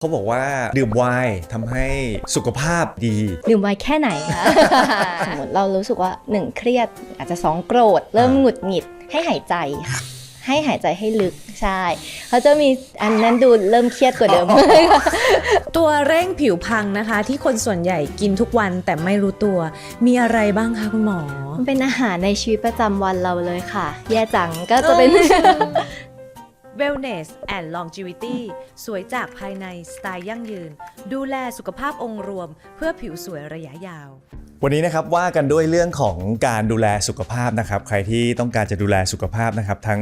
เขาบอกว่าดื่มไวน์ทำให้สุขภาพดี ดื่มไวน์แค่ไหนคะ สมมติเรารู้สึกว่าหนึ่งเครียดอาจจะสองโกรธ เริ่มอ่าหงุดหงิดให้หายใจค่ะ ให้หายใจให้ลึกใช่เขาจะมีอันนั้นดูเริ่มเครียดกว่าเดิม ตัวเร่งผิวพังนะคะ ที่คนส่วนใหญ่กินทุกวันแต่ไม่รู้ตัว มีอะไรบ้างคะคุณหมอมันเป็นอาหารในชีวิตประจำวันเราเลยค่ะ แย่จังก็จะเป็น Wellness and Longevity สวยจากภายในสไตล์ยั่งยืน ดูแลสุขภาพองค์รวม เพื่อผิวสวยระยะยาว วันนี้นะครับว่ากันด้วยเรื่องของการดูแลสุขภาพนะครับ ใครที่ต้องการจะดูแลสุขภาพนะครับ ทั้ง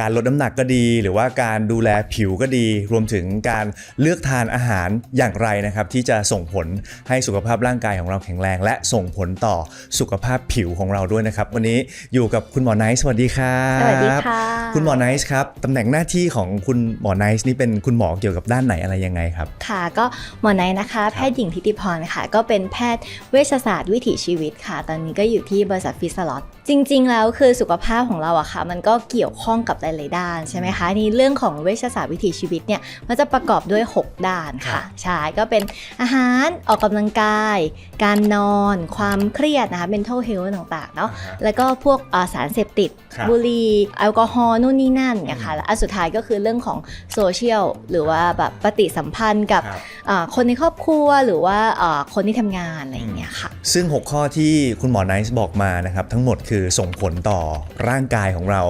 การลดน้ำหนักก็ดี หรือว่าการดูแลผิวก็ดี รวมถึงการเลือกทานอาหารอย่างไรนะครับ ที่จะส่งผลให้สุขภาพร่างกายของเราแข็งแรง และส่งผลต่อสุขภาพผิวของเราด้วยนะครับ วันนี้อยู่กับคุณหมอไนท์สวัสดีครับสวัสดีค่ะ คุณหมอไนท์ครับตำแหน่งหน้าที่ของคุณหมอไนท์นี่เป็นคุณหมอเกี่ยวกับด้านไหนอะไรยังไงครับ ค่ะ ก็หมอไนท์นะคะ แพทย์หญิงทิติพรค่ะ ก็เป็นแพทย์เวชศาสตร์วิถีชีวิตค่ะ ตอนนี้ก็อยู่ที่บริษัทฟิสลอตจริง ๆ แล้วคือสุขภาพของเราอะค่ะ มันก็เกี่ยวข้องกับหลายๆด้านใช่ไหมคะนี่เรื่องของเวชศาสตร์วิถีชีวิตเนี่ยมันจะประกอบด้วย 6 ด้านครัค่ะบใช่ก็เป็นอาหารออกกำลังกาย การนอน ความเครียดนะคะ mental health ต่างๆเนาะแล้วก็พวกอ่าสารเสพติดครับบุหรี่แอลกอฮอล์นู่นนี่นั่นเนี่ยค่ะและอันสุดท้ายก็คือเรื่องของโซเชียลหรือว่าแบบปฏิสัมพันธ์กับครับ อ่าคนในครอบครัวหรือว่าอ่าคนที่ทำงานอะไรอย่างเงี้ยค่ะ ซึ่ง 6 ข้อที่คุณหมอไนท์บอกมานะครับ ทั้งหมดคือส่งผลต่อร่างกายของเรา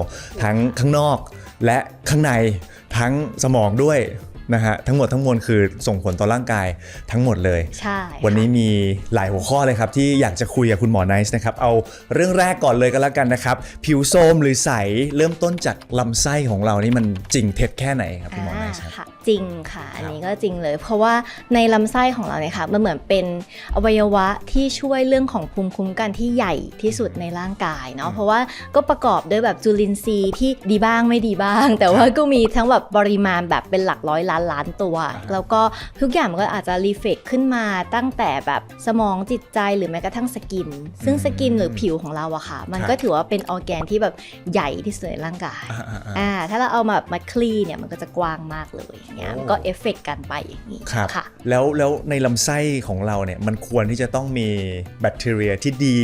ทั้งข้างนอกและข้างในทั้งสมองด้วย นะฮะทั้งหมดทั้งมวลคือส่งผลต่อร่างกายทั้งหมดเลย ใช่วันนี้มีหลายหัวข้อเลยครับ ที่อยากจะคุยกับคุณหมอไนท์นะครับ เอาเรื่องแรกก่อนเลยก็แล้วกันนะครับ ผิวโทรมหรือใสเริ่มต้นจากลำไส้ของเรานี่มันจริงเท็จแค่ไหนครับคุณหมอไนท์ครับค่ะ จริงค่ะ อันนี้ก็จริงเลย เพราะว่าในลำไส้ของเราเนี่ยค่ะมันเหมือนเป็นอวัยวะที่ช่วยเรื่องของภูมิคุ้มกันที่ใหญ่ที่สุดในร่างกายเนาะเพราะว่าก็ประกอบด้วยแบบจุลินทรีย์ที่ดีบ้างไม่ดีบ้าง แต่ว่าก็มีทั้งแบบปริมาณแบบเป็นหลักร้อยล้านล้านตัวอ่าฮะแล้วก็ทุกอย่างมันก็อาจจะรีเฟกขึ้นมาตั้งแต่แบบสมองจิตใจหรือแม้กระทั่งสกิน ซึ่งสกินหรือผิวของเราอะค่ะ มันก็ถือว่าเป็นออร์แกนที่แบบใหญ่ที่สุดในร่างกายอ่าอ่าอ่าอ่าถ้าเราเอามามาคลี่เนี่ยมันก็จะกว้างมากเลยอย่างเงี้ยโอ้มันก็เอฟเฟกต์กันไปอย่างนี้ครับค่ะแล้วแล้วในลำไส้ของเราเนี่ยมันควรที่จะต้องมีแบคทีเรียที่ดี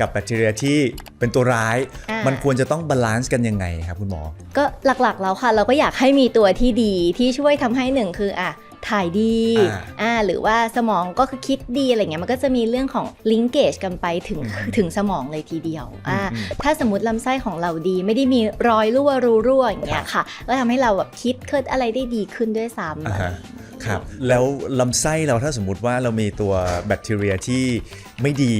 กับแบคทีเรียที่เป็นตัวร้ายอ่ามัมันควรจะต้องบาลานซ์กันยังไงครับคุณหมอ ก็หลักๆแล้วค่ะ เราก็อยากให้มีตัวที่ดีที่ช่วยทำให้หนึ่งคืออะ ถ่ายดีอ่าอ่าหรือว่าสมองก็คือคิดดีอะไรเงี้ยมันก็จะมีเรื่องของลิงเกจกันไปถึงอืมถึงสมองเลยทีเดียวอ่าอืมถ้าสมมติลำไส้ของเราดี ไม่ได้มีรอยรั่วรูรั่วอย่างเงี้ยค่ะก็ทำให้เราแบบคิดคิดอะไรได้ดีขึ้นด้วยซ้ำอ่าอะไรฮะอย่างงี้ครับแล้วลำไส้เราถ้าสมมุติว่าเรามีตัวแบคทีเรียที่ไม่ดี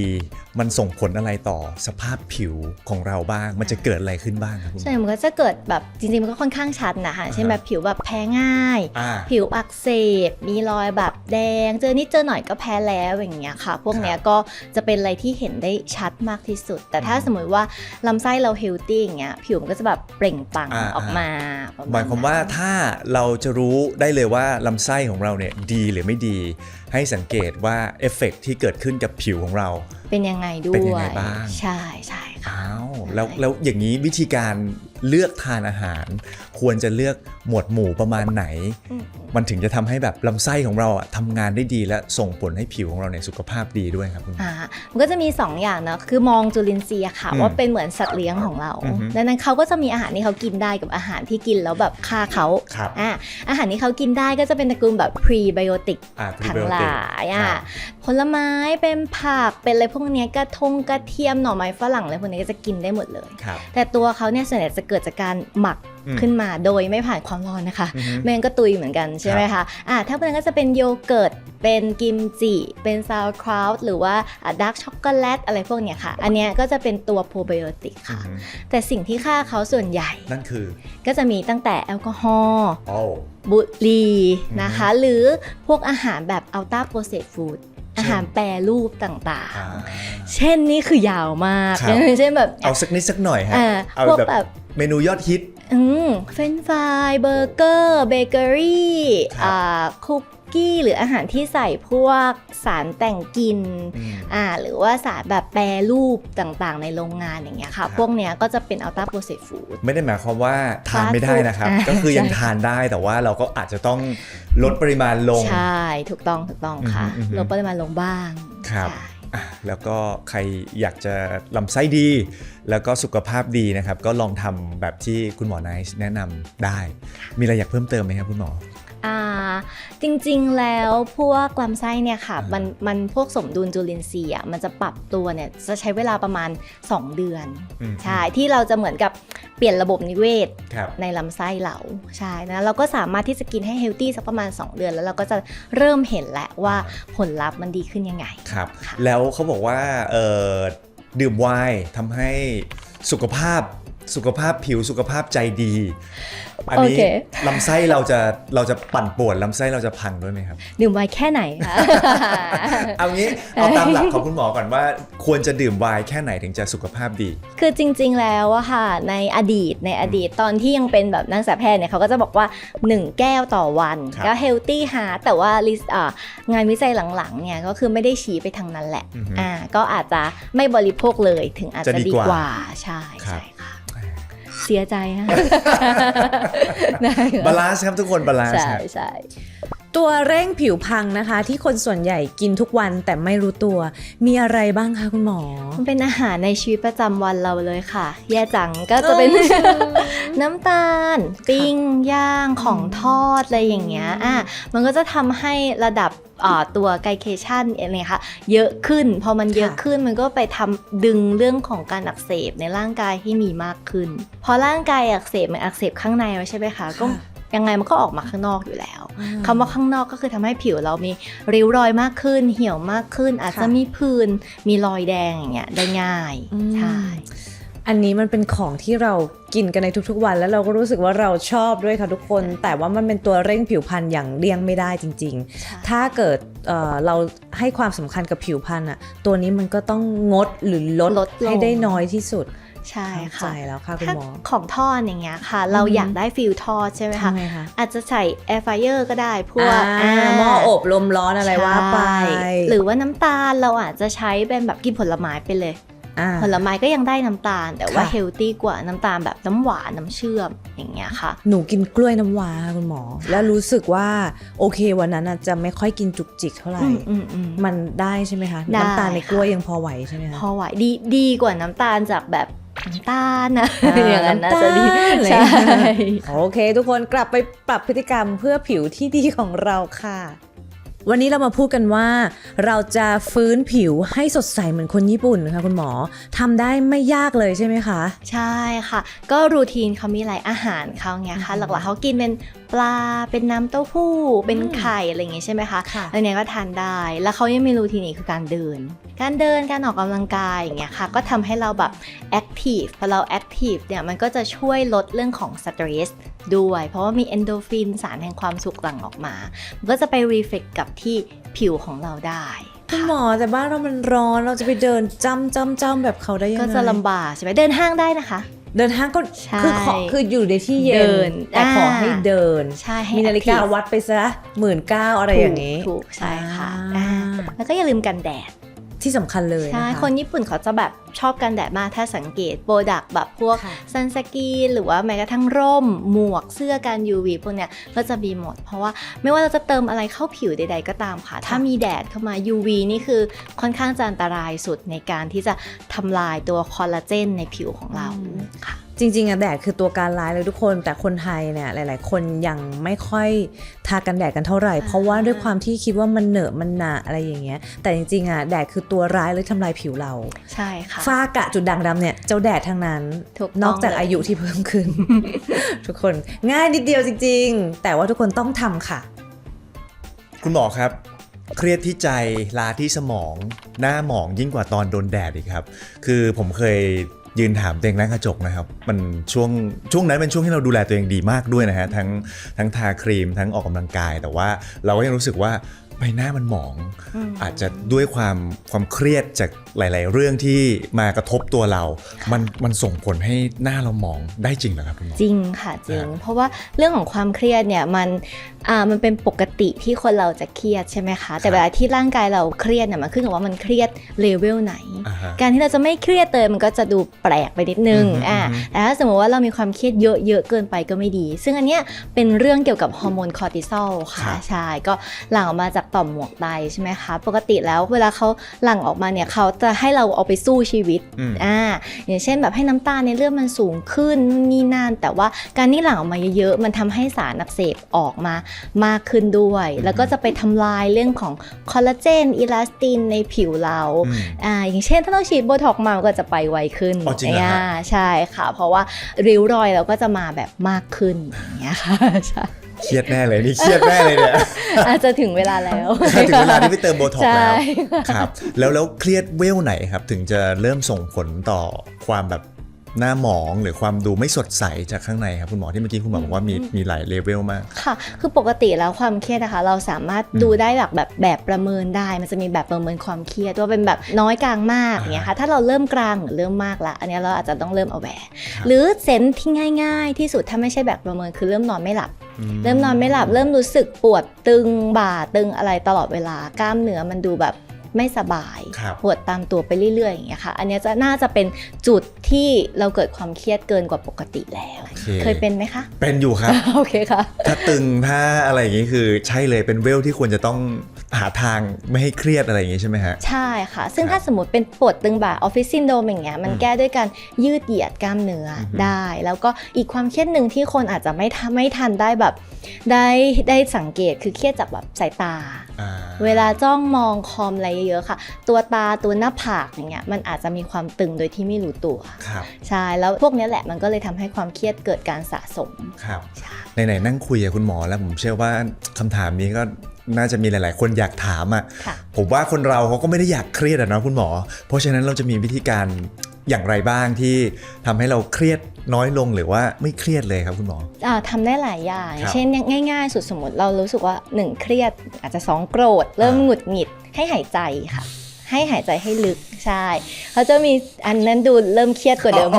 มันส่งผลอะไรต่อสภาพผิวของเราบ้าง มันจะเกิดอะไรขึ้นบ้างครับคุณหมใช่อมันก็จะเกิดแบบจริงๆ มันก็ค่อนข้างชัดนะคะเช่นอ่าฮะแบบผิวแบบแพ้ง่าย อ่าผิวอักเสบ มีรอยแบบแดง เจอนิดเจอหน่อยก็แพ้แล้วอย่างเงี้ยค่ะ พวกเนี้ยก็จะเป็นอะไรที่เห็นได้ชัดมากที่สุด แต่ถ้าอืมสมมติว่าลำไส้เราเฮลตี้อย่างเงี้ยผิวมันก็จะแบบเปล่งปลั่งอ่า ออกมาประหมายความว่านั้น ถ้าเราจะรู้ได้เลยว่าลำไส้ของเราเนี่ยดีหรือไม่ดี ให้สังเกตว่าเอฟเฟกต์ที่เกิดขึ้นกับผิวของเรา เป็นยังไงด้เป็นวยังไงยบ้าง ใช่ใช่ค่ะอ้าวแล้วแล้วอย่างนี้วิธีการเลือกทานอาหาร ควรจะเลือกหมวดหมู่ประมาณไหนอื มมันถึงจะทำให้แบบลำไส้ของเราอะทำงานได้ดีและส่งผลให้ผิวของเราเนี่ยสุขภาพดีด้วยครับคุณหมออ่ามันก็จะมี 2 อย่างเนอะคือมองจุลินทรีย์อะค่ะอืมว่าเป็นเหมือนสัตว์เลี้ยงของเราอือฮึดังนั้นเขาก็จะมีอาหารที่เขากินได้กับอาหารที่กินแล้วแบบฆ่าเขาครับอ่าอาหารที่เขากินได้ก็จะเป็นตระกูลแบบพรีไบโอติกอ่าทั้ง prebiotic หลายอะครับผลไม้เป็นผักเป็นอะไรพวกเนี้ยกระทงกระเทียมหน่อไม้ฝรั่งอะไรพวกนี้ก็จะกินได้หมดเลยครับแต่ตัวเขาเนี่ยส่วนใหญ่จะเกิดจากการหมักอืม ขึ้นมาโดยไม่ผ่านความร้อนนะคะอือฮึไม่งั้นก็ตุยเหมือนกันใช่ไหมคะอ่าถ้าเป็นก็จะเป็นโยเกิร์ตเป็นกิมจิเป็นซาวคราวหรือว่าดาร์กช็อกโกแลตอะไรพวกเนี้ยค่ะ อันเนี้ยก็จะเป็นตัวโปรไบโอติกอืค่ะอฮึแต่สิ่งที่ฆ่าเขาส่วนใหญ่นั่นคือก็จะมีตั้งแต่แอลกอฮอล์โอ้บุหรี่อืมนะคะ หรือพวกอาหารแบบอัลต้าโปรเซสฟู้ดเช่นอาหารแปรรูปต่างอ่าๆเช่ช่นนี่คือยาวมากครับเช่นแบบเอาสักนิดสักหน่อยฮะอ่าเอาพวกแบบแบบเมนูยอดฮิต อืมเฟรนช์ฟรายเบอร์เกอร์เบเกอรี่ครับอ่าคุกกี้หรืออาหารที่ใส่พวกสารแต่งกลิ่นอืมอ่าหรือว่าสารแบบแปรรูปต่างๆ ในโรงงานอย่างเงี้ยครัค่ะบพวกเนี้ยก็จะเป็นอัลต้าโปรเซสฟู้ดไม่ได้หมายความว่าทานไม่ได้นะครับอ่าก็คือยังใช่ทานได้แต่ว่าเราก็อาจจะต้องลดปริมาณลง ใช่ ถูกต้องถูกต้องค่ะอือฮึอือฮึลดปริมาณลงบ้างครับใช่อะ แล้วก็ใครอยากจะลำไส้ดี แล้วก็สุขภาพดีนะครับ ก็ลองทำแบบที่คุณหมอไนซ์แนะนำได้ มีอะไรอยากเพิ่มเติมไหมครับคุณหมอ อ่าจริงๆแล้วพวกลำไส้เนี่ยค่ะอ่ามัมันมันพวกสมดุลจุลินทรีย์อะมันจะปรับตัวเนี่ยจะใช้เวลาประมาณ 2 เดือนอืม ใช่ที่เราจะเหมือนกับเปลี่ยนระบบนิเวศครับ ในลำไส้เราใช่นะเราก็สามารถที่จะกินให้เฮลตี้สักประมาณ 2 เดือน แล้วเราก็จะเริ่มเห็นแหละว่าผลลัพธ์มันดีขึ้นยังไง ครับ ค่ะ แล้วเขาบอกว่าเอ่อดื่มไวน์ทำให้สุขภาพ สุขภาพผิวสุขภาพใจดี อันนี้โอเค ลำไส้เราจะเราจะปั่นป่วนลำไส้เราจะพังด้วยไหมครับ ดื่มไวน์แค่ไหนคะ เอางี้เอาตามหลักของคุณหมอก่อนว่า ควรจะดื่มไวน์แค่ไหนถึงจะสุขภาพดี คือจริงๆแล้วอะค่ะในอดีตในอดีตตอนที่ยังเป็นแบบนักศึกษาแพทย์เนี่ยเขาก็จะบอกว่า 1 แก้วต่อวันครับ ก็เฮลตี้ฮาแต่ว่าลิสอ่างานวิจัยหลังๆเนี่ยก็คือไม่ได้ชี้ไปทางนั้นแหละอือฮึ อ่าก็อาจจะไม่บริโภคเลยถึงอาจจะจะดีดีกว่ากว่าใช่ครับ ใช่ค่ะ เสียใจฮะได้บาลานซ์ครับทุกคนบาลานซ์ใช่ครับใช่ ตัวเร่งผิวพังนะคะ ที่คนส่วนใหญ่กินทุกวันแต่ไม่รู้ตัว มีอะไรบ้างคะคุณหมอ มันเป็นอาหารในชีวิตประจำวันเราเลยค่ะ แย่จังก็จะเป็น น้ำตาล ปิ้ง ย่างของทอด อะไรอย่างเงี้ยอะมันก็จะทำให้ระดับอ่าตัวไกลเคชันอะไรค่ะเยอะขึ้น พอมันเยอะค่ะขึ้นมันก็ไปทำดึงเรื่องของการอักเสบในร่างกายให้มีมากขึ้น พอร่างกายอักเสบมันอักเสบข้างในไว้ใช่ไหมคะก็ ยังไงมันก็ออกมาข้างนอกอยู่แล้วคำว่าข้างนอกก็คือทำให้ผิวเรามีริ้วรอยมากขึ้น เหี่ยวมากขึ้น อาจจะค่ะมีผื่นมีรอยแดงอย่างเงี้ยได้ง่ายอืมใช่อันนี้มันเป็นของที่เรากินกันในทุกๆวัน แล้วเราก็รู้สึกว่าเราชอบด้วยค่ะทุกคน แต่ว่ามันเป็นตัวเร่งผิวพรรณอย่างเลี่ยงไม่ได้จริง ๆ ถ้าเกิดเอ่อเราให้ความสำคัญกับผิวพรรณอะตัวนี้มันก็ต้องงดหรือลดลดลงให้ได้น้อยที่สุด ใช่เข้าใจค่ะแล้วค่ะคุณถ้าหมอของทอดอย่างเงี้ยค่ะ เราอือฮึอยากได้ฟิลทอดใช่ไหมคะทำไงคะอาจจะใส่แอร์ไฟเออร์ก็ได้พวกอ่าหม้ออบลมร้อนอะไรว่าไปใช่หรือว่าน้ำตาลเราอาจจะใช้เป็นแบบกินผลไม้ไปเลยอ่าผลไม้ก็ยังได้น้ำตาล แต่ว่าค่ะเฮลตี้กว่าน้ำตาลแบบน้ำหวานน้ำเชื่อมอย่างเงี้ยค่ะ หนูกินกล้วยน้ำว้าค่ะคุณหมอ แล้วรู้สึกว่าโอเควันนั้นน่ะจะไม่ค่อยกินจุกจิกเท่าไหร่อืมอืมอืมมันได้ใช่ไหมคะได้น้ำตาลในค่ะกล้วยยังพอไหวใช่ไหมคะพอไหวดีดีกว่าน้ำตาลจากแบบ น้ำตาลนะอ่าอย่างนั้นน่าจะดีน้ำตาลอะไรใช่โอเค ทุกคนกลับไปปรับพฤติกรรมเพื่อผิวที่ดีของเราค่ะ วันนี้เรามาพูดกันว่า เราจะฟื้นผิวให้สดใสเหมือนคนญี่ปุ่นค่ะคุณหมอทำได้ไม่ยากเลยใช่ไหมคะ ใช่ค่ะ ก็รูทีนเขามีหลายอาหารเขาเงี้ยค่ะอืมหลักๆเขากินเป็น ปลา เป็นน้ำเต้าหู้ เป็นอืมไข่อะไรอย่างงี้ใช่ไหมคะค่ะอันเนี้ยก็ทานได้ แล้วเขายังมีรูทีนอีกคือการเดิน การเดิน การออกกำลังกายอย่างเงี้ยค่ะ ก็ทำให้เราแบบแอคทีฟ พอเราแอคทีฟเนี่ยมันก็จะช่วยลดเรื่องของสตรสด้วย เพราะว่ามีเอนโดฟินสารแห่งความสุขหลั่งออกมา มันก็จะไปรีเฟกกับที่ผิวของเราได้ คุณหมอแต่บ้านเรามันร้อนเราจะไปเดินจ้ำจ้ำจ้ำแบบเขาได้ยังไงก็จะลำบากใช่ไหมเดินห้างได้นะคะ เดินห้างก็ใช่คือขอคืออยู่ในที่เย็เดินนแต่ขออ่าให้เดินใช่ให้มีนาฬิกา active วัดไปซะหมื่นเก้าอะไรอย่างนี้ถูกถูกใช่ค่ะอ่าอ่าแล้วก็อย่าลืมกันแดดที่สำคัญเลยใช่นะคะคนญี่ปุ่นเขาจะแบบ ชอบกันแดดมากถ้าสังเกตโปรดักต์แบบพวกค่ะซันสกรีนหรือว่าแม้กระทั่งร่ม หมวกเสื้อกัน UV พวกเนี้ยก็จะมีหมด เพราะว่าไม่ว่าเราจะเติมอะไรเข้าผิวใด ๆ ก็ตามค่ะ ถ้ามีแดดเข้ามา UV นี่คือค่อนข้างจะอันตรายสุดในการที่จะทำลายตัวคอลลาเจนในผิวของเราอืมค่ะจริงๆอะแดดคือตัวการร้ายเลยทุกคน แต่คนไทยเนี่ยหลาย ๆ คนยังไม่ค่อยทากันแดดกันเท่าไหร่ เพราะว่าด้วยความที่คิดว่ามันเหนอะมันหนาอะไรอย่างเงี้ยแต่จริงๆอะแดดคือตัวร้ายเลยทำลายผิวเรา ใช่ค่ะฝ้ากระจุดด่างดำเนี่ยเจ้าแดดทั้งนั้นถูกต้องนอกจากเลยอายุที่เพิ่มขึ้น ทุกคนง่ายนิดเดียวจริง ๆ แต่ว่าทุกคนต้องทำค่ะ คุณหมอครับ เครียดที่ใจลาที่สมอง หน้าหมองยิ่งกว่าตอนโดนแดดอีกครับ คือผมเคยยืนถามตัวเองหน้ากระจกนะครับ มันช่วงช่วงนั้นเป็นช่วงที่เราดูแลตัวเองดีมากด้วยนะฮะทั้งทั้งทาครีมทั้งออกกำลังกาย แต่ว่าเราก็ยังรู้สึกว่า ใบหน้ามันหมองอืมอาจจะด้วยความความเครียดจากหลาย ๆ เรื่องที่มากระทบตัวเรา มันมันส่งผลให้หน้าเราหมองได้จริงเหรอครับคุณหมอจริงค่ะจริงฮะเพราะว่าเรื่องของความเครียดเนี่ยมัน อ่ามันเป็นปกติที่คนเราจะเครียดใช่ไหมคะ แต่เวลาที่ร่างกายเราเครียดเนี่ยมันขึ้นกับว่ามันเครียดเลเวลไหนอ่าฮะการที่เราจะไม่เครียดเลยมันก็จะดูแปลกไปนิดนึงอือฮึอ่าอือฮึแต่ถ้าสมมติว่าเรามีความเครียดเยอะๆเกินไปก็ไม่ดี ซึ่งอันเนี้ยเป็นเรื่องเกี่ยวกับฮอร์โมนคอร์ติซอลค่ะใช่ก็หลั่งออกมาจากต่อมหมวกไตใช่ไหมคะ ปกติแล้วเวลาเขาหลั่งออกมาเนี่ยเขาจะให้เราเอาไปสู้ชีวิตอืมอ่าอย่างเช่นแบบให้น้ำตาลในเลือดมันสูงขึ้นนู่นนี่นั่นแต่ว่าการที่หลั่งออกมาเยอะๆมันทำให้สารอักเสบออกมามากขึ้นด้วย แล้วก็จะไปทำลายเรื่องของคอลลาเจนอิลาสตินในผิวเราอืมอ่าอย่างเช่นถ้าเราฉีดโบท็อกซ์มามันก็จะไปไวขึ้นอ๋อจริงเหรอฮะอ่าใช่ค่ะ เพราะว่าริ้วรอยเราก็จะมาแบบมากขึ้นอย่างเงี้ยค่ะใช่เครียดแน่เลยนี่เครียดแน่เลยเนี่ยอาจจะถึงเวลาแล้วถึงเวลาที่ไปเติมโบท็อกซ์ใช่แล้วครับ แล้วแล้วเครียดเวลไหนครับ ถึงจะเริ่มส่งผลต่อความแบบ หน้าหมองหรือความดูไม่สดใสจากข้างในครับคุณหมอที่เมื่อกี้คุณหมอบอกว่ามีมีหลายเลเวลมากค่ะ คือปกติแล้วความเครียดนะคะ เราสามารถดูได้แบบแบบแบบประเมินได้ มันจะมีแบบประเมินความเครียดว่าเป็นแบบน้อยกลางมากอ่าอย่างเงี้ยค่ะถ้าเราเริ่มกลางหรือเริ่มมากละอันเนี้ยเราอาจจะต้องเริ่มเอาแหวครับหรือเซนส์ที่ง่าย ๆ ที่สุดถ้าไม่ใช่แบบประเมินคือเริ่มนอนไม่หลับอืเริ่มนอนไม่หลับเริ่มรู้สึกปวดตึงบ่าตึงอะไรตลอดเวลากล้ามเนื้อมันดูแบบ ไม่สบายครับปวดตามตัวไปเรื่อยๆอย่างเงี้ยค่ะ อันเนี้ยจะน่าจะเป็นจุดที่เราเกิดความเครียดเกินกว่าปกติแล้วโอเคเคยเป็นไหมคะ เป็นอยู่ครับโอเคค่ะ ถ้าตึงถ้าอะไรอย่างงี้คือใช่เลยเป็นเวลที่ควรจะต้องหาทางไม่ให้เครียดอะไรอย่างงี้ใช่ไหมฮะใช่ค่ะ ซึ่งครับถ้าสมมติเป็นปวดตึงบ่าออฟฟิศซินโดมอย่างเงี้ยมันอืมแก้ด้วยการยืดเหยียดกล้ามเนื้อออฮึได้ แล้วก็อีกความเครียดหนึ่งที่คนอาจจะไม่ทำไม่ทันได้แบบ ได้ได้สังเกตคือเครียดจากแบบสายตาอ่า เวลาจ้องมองคอมอะไรเยอะๆค่ะ ตัวตาตัวหน้าผากอย่างเงี้ยมันอาจจะมีความตึงโดยที่ไม่รู้ตัวครับใช่แล้วพวกเนี้ยแหละมันก็เลยทำให้ความเครียดเกิดการสะสมครับใช่ไหนๆนั่งคุยกับคุณหมอแล้วผมเชื่อว่าคำถามนี้ก็น่าจะมีหลาย ๆ คนอยากถามอะค่ะ ผมว่าคนเราเขาก็ไม่ได้อยากเครียดอะเนาะคุณหมอ เพราะฉะนั้นเราจะมีวิธีการ อย่างไรบ้างที่ทำให้เราเครียดน้อยลงหรือว่าไม่เครียดเลยครับคุณหมออ่าทำได้หลายอย่างครับเช่นง่ายๆ สุดสมมติเรารู้สึกว่า 1 เครียดอาจจะ 2 โกรธ เริ่มอ่าหงุดหงิดให้หายใจค่ะ ให้หายใจให้ลึกใช่เขาจะมีอันนั้นดูเริ่มเครียดกว่าเดิม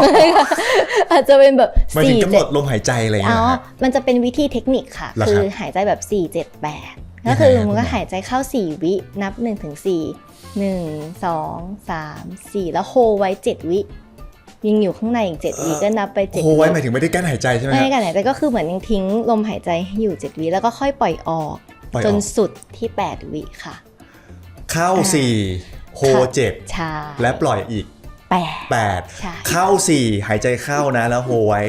อาจจะเป็นแบบหมายถึงสี่กำหนเจ็ดดลมหายใจอะไรอย่างอ๋เงี้อยนะฮะมันจะเป็นวิธีเทคนิคค่ะเหรอครับคือหายใจแบบ4 7 8ก็คือยังไงครับมันก็คุณหมอหายใจเข้า 4 วินับ1ถึง4 1 2 3 4 แล้วโฮไว้ 7 วิยังอยู่ข้างในอีก7วิก็นับไป7โหวิไว้หมายถึงไม่ได้กั้นหายใจใช่ไหมไม่คได้รับกันหายใจก็คือเหมือนยังทิ้งลมหายใจให้อยู่7วิแล้วก็ค่อยปล่อยออกปล่อยจอนอกสุดที่8วิค่ะ เข้าอ่าสี่โฮค่ะเจ็ดใช่และปล่อยอีกแปด8ใช่เข้า4หายใจเข้านะแล้วโฮไว้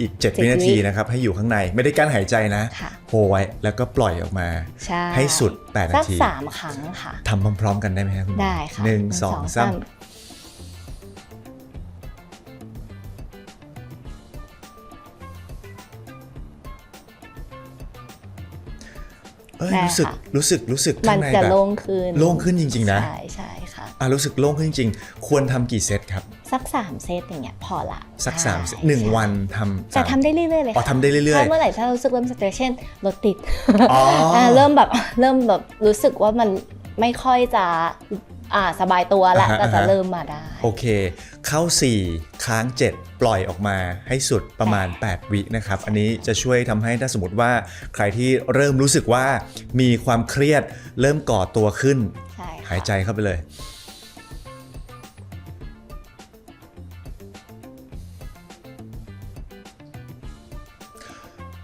อีก7เจ็ดวินาทีวินะครับ ให้อยู่ข้างในไม่ได้กั้นหายใจนะค่ะโฮไว้แล้วก็ปล่อยออกมาใช่ให้สุด8สันากทีสามครั้งค่ะทำพร้อมๆกันได้ไหมครับคุณหมอได้ค่ะหนึ่งสองสาม เอ้ยได้รู้สึกค่ะรู้สึกรู้สึกมัข้านงในจะแบบโล่งขึ้นโล่งขึ้นจริง ๆ นะ ใช่ใช่ค่ะอะรู้สึกโล่งขึ้นจริงๆควรทำกี่เซตครับ สัก 3 เซตอย่างเงี้ยพอละ สักใช่สามเซตหนึ่งใช่วันทำแต่สามทำได้เรื่อยๆเลยอ๋อค่ะทำได้เรื่อยถ้าเมื่อไหร่ถ้ารู้สึกเริ่มสเตรสเช่นรถติดๆอ๋อออ่าเริ่มแบบเริ่มแบบรู้สึกว่ามันไม่ค่อยจะ อ่าสบายตัวละอ่าฮะก็จะอ่าฮะ เริ่มมาได้ โอเค เข้า 4 ค้าง 7 ปล่อยออกมาให้สุดประมาณ 8 วินะครับ อันนี้จะช่วยทำให้ถ้าสมมติว่าใครที่เริ่มรู้สึกว่ามีความเครียดเริ่มก่อตัวขึ้น ใช่ค่ะหายใจเข้าไปเลย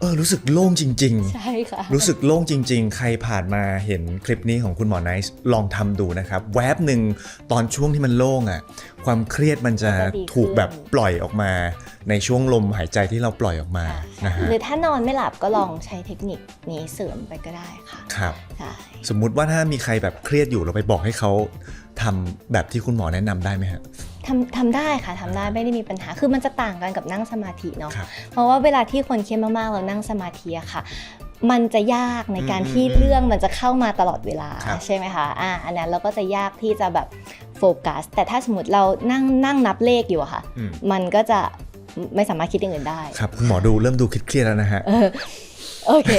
ออรู้สึกโล่งจริง ๆ ใช่ค่ะ รู้สึกโล่งจริง ๆ ใครผ่านมาเห็นคลิปนี้ของคุณหมอไนซ์ลองทำดูนะครับ แวบหนึ่งตอนช่วงที่มันโล่งอะ่ะ ความเครียดมันจะมันจะดีขึ้น ถูกแบบปล่อยออกมา ในช่วงลมหายใจที่เราปล่อยออกมาค่ะนะฮะหรือถ้านอนไม่หลับก็ลองใช้เทคนิคนี้เสริมไปก็ได้ค่ะครับ ใช่สมมุติว่าถ้ามีใครแบบเครียดอยู่เราไปบอกให้เขาทำแบบที่คุณหมอแนะนำได้ไหมฮะ ทำทำได้ค่ะทำได้ไม่ได้มีปัญหาคือมันจะต่างกันกับนั่งสมาธิเนาะครับเพราะว่าเวลาที่คนเครียดมากๆเรานั่งสมาธิอะค่ะ มันจะยากในการอืมที่อืมเรื่องมันจะเข้ามาตลอดเวลาครับใช่ไหมคะอ่าอันนั้นเราก็จะยากที่จะแบบโฟกัส แต่ถ้าสมมติเรานั่งนั่งนับเลขอยู่อะค่ะอืมมันก็จะไม่สามารถคิดอย่างอื่นได้ ครับคุณหมอดูเริ่มดูเครียดๆแล้วนะฮะเออโอเค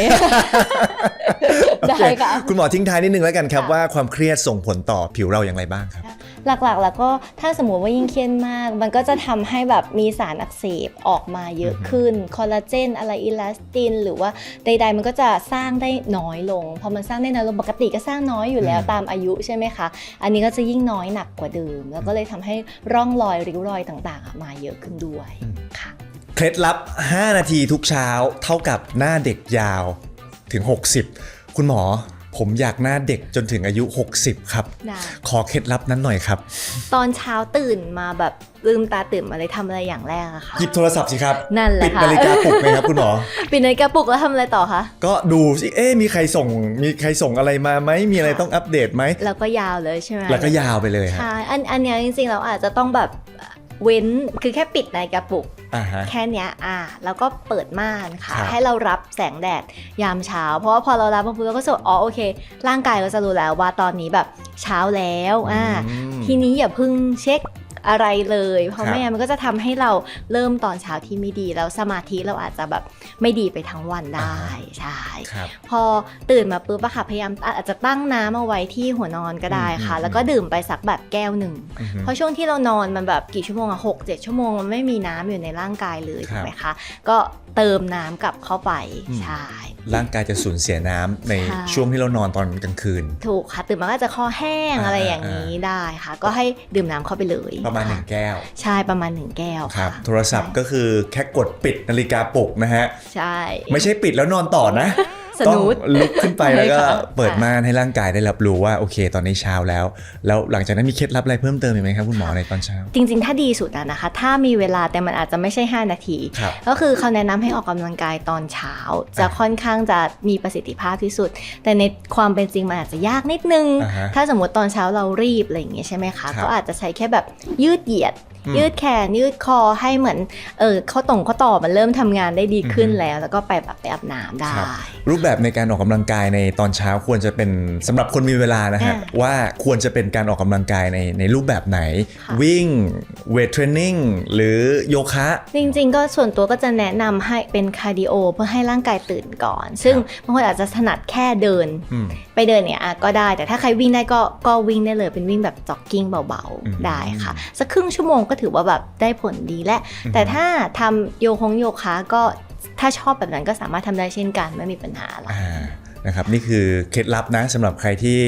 ได้ค่ะโอเคุณหมอทิ้งท้ายนิดนึงแล้วกันครับค่ะว่าความเครียดส่งผลต่อผิวเราอย่างไรบ้างครับ หลักๆ แล้วก็ถ้าสมมติว่ายิ่งเครียดมาก มันก็จะทำให้แบบมีสารอักเสบออกมาเยอะขึ้นคอลลาเจนอะไรอิลาสติน หรือว่าใด ๆ มันก็จะสร้างได้น้อยลงพอมันสร้างได้น้อยลงปกติก็สร้างน้อยอยู่แล้วอืมตามอายุใช่ไหมคะ อันนี้ก็จะยิ่งน้อยหนักกว่าเดิม แล้วก็เลยทำให้ร่องรอยริ้วรอยต่างๆอะมาเยอะขึ้นด้วยค่ะเคล็ดลับ 5 นาทีทุกเช้า เท่ากับหน้าเด็กยาวถึง 60 คุณหมอ ผมอยากหน้าเด็กจนถึงอายุ 60 ครับ ได้ขอเคล็ดลับนั้นหน่อยครับ ตอนเช้าตื่นมาแบบลืมตาตื่นมาเลยทำอะไรอย่างแรกอะคะหยิบโทรศัพท์สิครับ นั่นแหละปิดค่ะ นาฬิกาปลุกไหมครับคุณหมอ ปิดนาฬิกาปลุกแล้วทำอะไรต่อคะก็ดูสิเอ๊ะมีใครส่ง มีใครส่งอะไรมาไหมมีอะไรต้องอัปเดตไหม แล้วก็ยาวเลยใช่ไหมแล้วก็ยาวไปเลยฮะ ใช่อันอันเนี้ยจริงๆเราอาจจะต้องแบบเว้นคือแค่ปิดนาฬิกาปลุก อ่าฮะ แค่เนี้ยอ่าแล้วก็เปิดม่านค่ะ ครับให้เรารับแสงแดดยามเช้า เพราะว่าพอเรารับมาปุ๊บเราก็จะอ๋อโอเค ร่างกายเราจะรู้แล้วว่าตอนนี้แบบเช้าแล้วอ่าอืม ทีนี้อย่าเพิ่งเช็ค อะไรเลย เพราะครับไม่งั้นมันก็จะทำให้เราเริ่มตอนเช้าที่ไม่ดีแล้วสมาธิเราอาจจะแบบไม่ดีไปทั้งวันได้ใช่ครับพอตื่นมาปุ๊บอะค่ะพยายามอาจจะตั้งน้ำเอาไว้ที่หัวนอนก็ได้ค่ะอืมแล้วก็ดื่มไปสักแบบแก้วหนึ่งอือฮึเพราะช่วงที่เรานอนมันแบบกี่ชั่วโมงอะหกเจ็ดชั่วโมงมันไม่มีน้ำอยู่ในร่างกายเลยครับถูกไหมคะก็เติมน้ำกลับเข้าไปอืมใช่ร่างกายจะสูญเสียน้ำในใช่ช่วงที่เรานอนตอนกลางคืน ถูกค่ะ ตื่นมาก็จะคอแห้งอ่าอะไรอย่างนี้ได้ค่ะ ก็ให้ดื่มน้ำเข้าไปเลยประมาณหนึ่งค่แก้ว ใช่ประมาณหนึ่งแก้วครับะโทรศัพท์ก็คือแค่กดปิดนาฬิกาปลุกนะฮะ ใช่ ไม่ใช่ปิดแล้วนอนต่อนะส ต้องนุดลุกขึ้นไปแล้วก็ใช่ค่ะเปิดม่านให้ร่างกายได้รับรู้ว่าโอเค ตอนนี้เช้าแล้ว แล้วหลังจากนั้นมีเคล็ดลับอะไรเพิ่มเติมอีกไหมครับคุณหมอในตอนเช้า จริง ๆ ถ้าดีสุดอะนะคะ ถ้ามีเวลาแต่มันอาจจะไม่ใช่ 5 นาทีครับก็คือเขาแนะนำให้ออกกำลังกายตอนเช้า จะค่อนข้างจะมีประสิทธิภาพที่สุด แต่ในความเป็นจริงมันอาจจะยากนิดนึงอ่าฮะถ้าสมมติตอนเช้าเรารีบอะไรอย่างเงี้ยใช่ไหมคะครับก็อาจจะใช้แค่แบบยืดเหยียดอืม ยืดแขนยืดคอให้เหมือนเออข้อตรงข้อต่อมันเริ่มทำงานได้ดีขึ้นอือฮึแล้ว แล้วก็ไปแบบไปอาบน้ำได้ครับรูปแบบในการออกกำลังกายในตอนเช้าควรจะเป็นสำหรับคนมีเวลานะฮะอ่าว่าควรจะเป็นการออกกำลังกายในในรูปแบบไหนค่ะวิ่งเวทเทรนนิ่งหรือโยคะ จริง ๆ ก็ส่วนตัวก็จะแนะนำให้เป็นคาร์ดิโอเพื่อให้ร่างกายตื่นก่อน ซึ่งบางคนอาจจะถนัดแค่เดินอืมไปเดินเนี่ยอะก็ได้แต่ถ้าใครวิ่งได้ก็ก็วิ่งได้เลยเป็นวิ่งแบบจ็อกกิ้งเบาอืมๆได้ค่ะ สักครึ่งชั่วโมงก็ถือว่าแบบได้ผลดีและอืมแต่ถ้าทำโยคงโยคะก็ถ้าชอบแบบนั้นก็สามารถทำได้เช่นกันไม่มีปัญหาอะไรอ่านะครับนี่คือเคล็ดลับนะสำหรับใครที่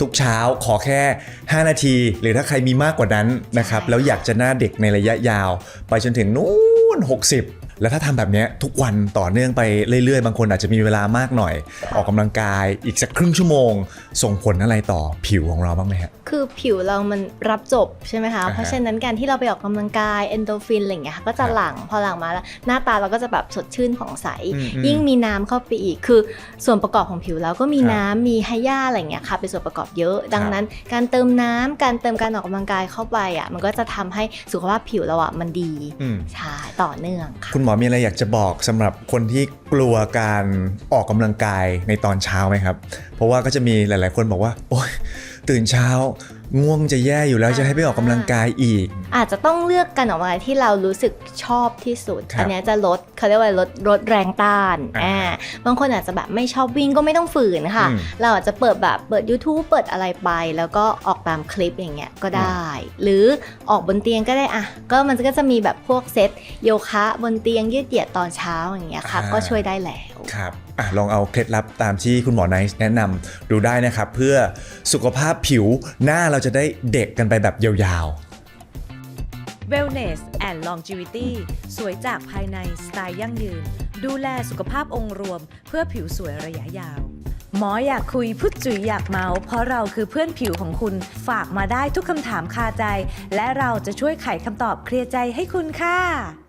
ทุกเช้าขอแค่ 5 นาที หรือถ้าใครมีมากกว่านั้นนะครับใช่แล้วอยากจะหน้าเด็กในระยะยาว ไปจนถึงนู้น60 แล้วถ้าทำแบบเนี้ยทุกวันต่อเนื่องไปเรื่อยๆ บางคนอาจจะมีเวลามากหน่อย ออกกำลังกายอีกสักครึ่งชั่วโมง ส่งผลอะไรต่อผิวของเราบ้างไหมฮะคือผิวเรามันรับจบใช่ไหมคะอ่าฮะเพราะฉะนั้นการที่เราไปออกกำลังกายเอนโดฟินอะไรอย่างเงี้ยค่ะก็จะครับหลั่งพอหลั่งมาแล้วหน้าตาเราก็จะแบบสดชื่นผ่องใสอืมอืมยิ่งมีน้ำเข้าไปอีก คือส่วนประกอบของผิวเราก็มีครับน้ำมีไฮยาอะไรอย่างเงี้ยค่ะเป็นส่วนประกอบเยอะ ดังนั้น การเติมน้ำการเติมการออกกำลังกายเข้าไปอะมันก็จะทำให้สุขภาพผิวเราอะมันดีอืมใช่ต่อเนื่องค่ะคุณหมอมีอะไรอยากจะบอกสำหรับคนที่กลัวการออกกำลังกายในตอนเช้าไหมครับ เพราะว่าก็จะมีหลาย ๆ คนบอกว่า โอ๊ยตื่นเช้า ง่วงจะแย่อยู่แล้วจะให้ไปออกกำลังกายอีก อาจจะต้องเลือกการออกกำลังกายที่เรารู้สึกชอบที่สุดครับอันเนี้ยจะลดเขาเรียกว่าลดลดแรงต้านอ่าอ่าบางคนอาจจะแบบไม่ชอบวิ่งก็ไม่ต้องฝืนค่ะอืมเราอาจจะเปิดแบบเปิด YouTube เปิดอะไรไป แล้วก็ออกตามคลิปอย่างเงี้ยก็ได้ หรือออกบนเตียงก็ได้อะก็มันก็จะมีแบบพวกเซตโยคะบนเตียงยืดเหยียดตอนเช้าอย่างเงี้ยค่ะอ่าก็ช่วยได้แล้ วครับอลองเอาเคล็ดลับตามที่คุณหมอไนท์แนะนำดูได้นะครับ เพื่อสุขภาพผิวหน้าเราจะได้เด็กกันไปแบบยาวๆ Wellness and Longevity สวยจากภายในสไตล์ยั่งยืน ดูแลสุขภาพองค์รวม เพื่อผิวสวยระยะยาวหมออยากคุยพุดจุ๋ยอยากเมาส์เพราะเราคือเพื่อนผิวของคุณฝากมาได้ทุกคำถามคาใจ และเราจะช่วยไขคำตอบเคลียร์ใจให้คุณค่ะ